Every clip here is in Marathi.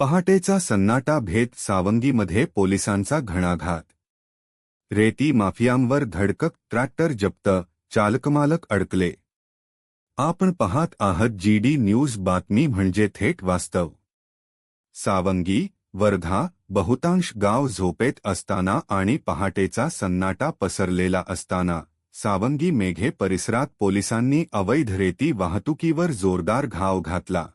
पहाटेचा सन्नाटा भेद सावंगीमध्ये पोलिसांचा घणाघात. रेती माफियांवर धडकक ट्रॅक्टर जप्त चालकमालक अडकले. आपण पाहत आहात जीडी न्यूज बातमी म्हणजे थेट वास्तव. सावंगी वर्धा बहुतांश गाव झोपेत असताना आणि पहाटेचा सन्नाटा पसरलेला असताना सावंगी मेघे परिसरात पोलिसांनी अवैध रेती वाहतुकीवर जोरदार घाव घातला.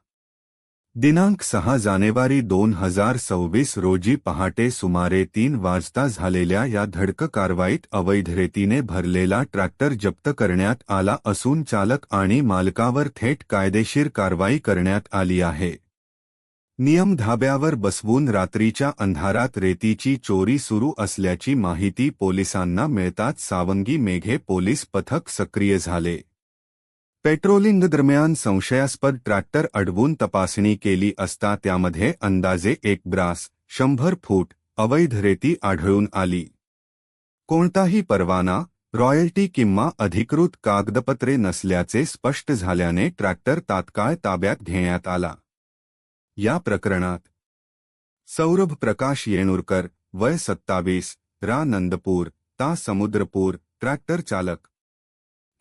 दिनांक सहा जानेवारी दोन हजार सव्वीस रोजी पहाटे सुमारे तीन वाजता झालेल्या या धडक कारवाईत अवैध रेतीने भरलेला ट्रॅक्टर जप्त करण्यात आला असून चालक आणि मालकावर थेट कायदेशीर कारवाई करण्यात आली आहे. नियम धाब्यावर बसवून रात्रीच्या अंधारात रेतीची चोरी सुरू असल्याची माहिती पोलिसांना मिळताच सावंगी मेघे पोलीस पथक सक्रिय झाले. पेट्रोलिंग दरम्यान संशयास्पद ट्रॅक्टर अडवून तपासणी केली असता त्यामध्ये अंदाजे एक ब्रास शंभर फूट अवैध रेती आढळून आली. कोणताही परवाना रॉयल्टी किंवा अधिकृत कागदपत्रे नसल्याचे स्पष्ट झाल्याने ट्रॅक्टर तात्काळ ताब्यात घेण्यात आला. या प्रकरणात सौरभ प्रकाश येणूरकर वय सत्तावीस रा. नंदपूर ता. समुद्रपूर ट्रॅक्टर चालक.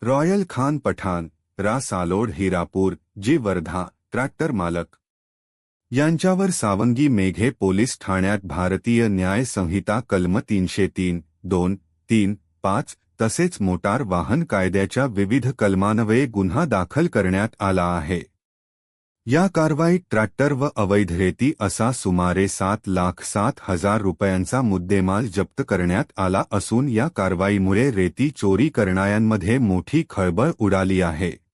रॉयल खान पठाण रा सालोड हिरापूर जी वर्धा ट्रॅक्टर मालक. यांच्यावर सावंगी मेघे पोलीस ठाण्यात भारतीय न्याय संहिता कलम तीनशे तीन दोन तीन पाच तसेच मोटार वाहन कायद्याच्या विविध कलमान्वये गुन्हा दाखल करण्यात आला आहे. या कारवाईत ट्रॅक्टर व अवैध रेती असा सुमारे सात लाख सात हजार रुपयांचा मुद्देमाल जप्त करण्यात आला असून या कारवाईमुळे रेती चोरी करणाऱ्यांमध्ये मोठी खळबळ उडाली आहे.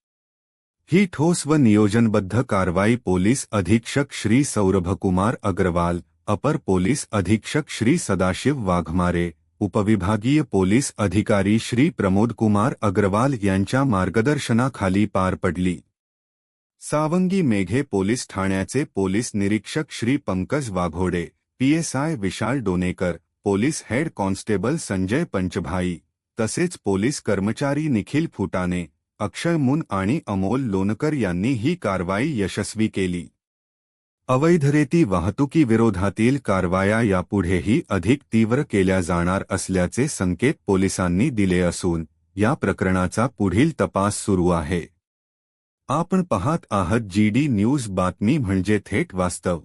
ही ठोस व नियोजनबद्ध कारवाई पोलीस अधीक्षक श्री सौरभकुमार अग्रवाल अपर पोलीस अधीक्षक श्री सदाशिव वाघमारे उपविभागीय पोलीस अधिकारी श्री प्रमोदकुमार अग्रवाल यांच्या मार्गदर्शनाखाली पार पडली. सावंगी मेघे पोलीस ठाण्याचे पोलीस निरीक्षक Shri Pankaj Waghode PSI Vishal Donekar police head constable Sanjay Panchbhai तसेच पोलीस कर्मचारी निखिल फुटाने अक्षय मुन आणि अमोल लोणकर यांनी ही कारवाई यशस्वी केली. अवैध रेती वाहतुकीविरोधातील कारवाया यापुढेही अधिक तीव्र केल्या जाणार असल्याचे संकेत पोलिसांनी दिले असून या प्रकरणाचा पुढील तपास सुरू आहे. आपण पाहत आहात जी डी न्यूज बातमी म्हणजे थेट वास्तव.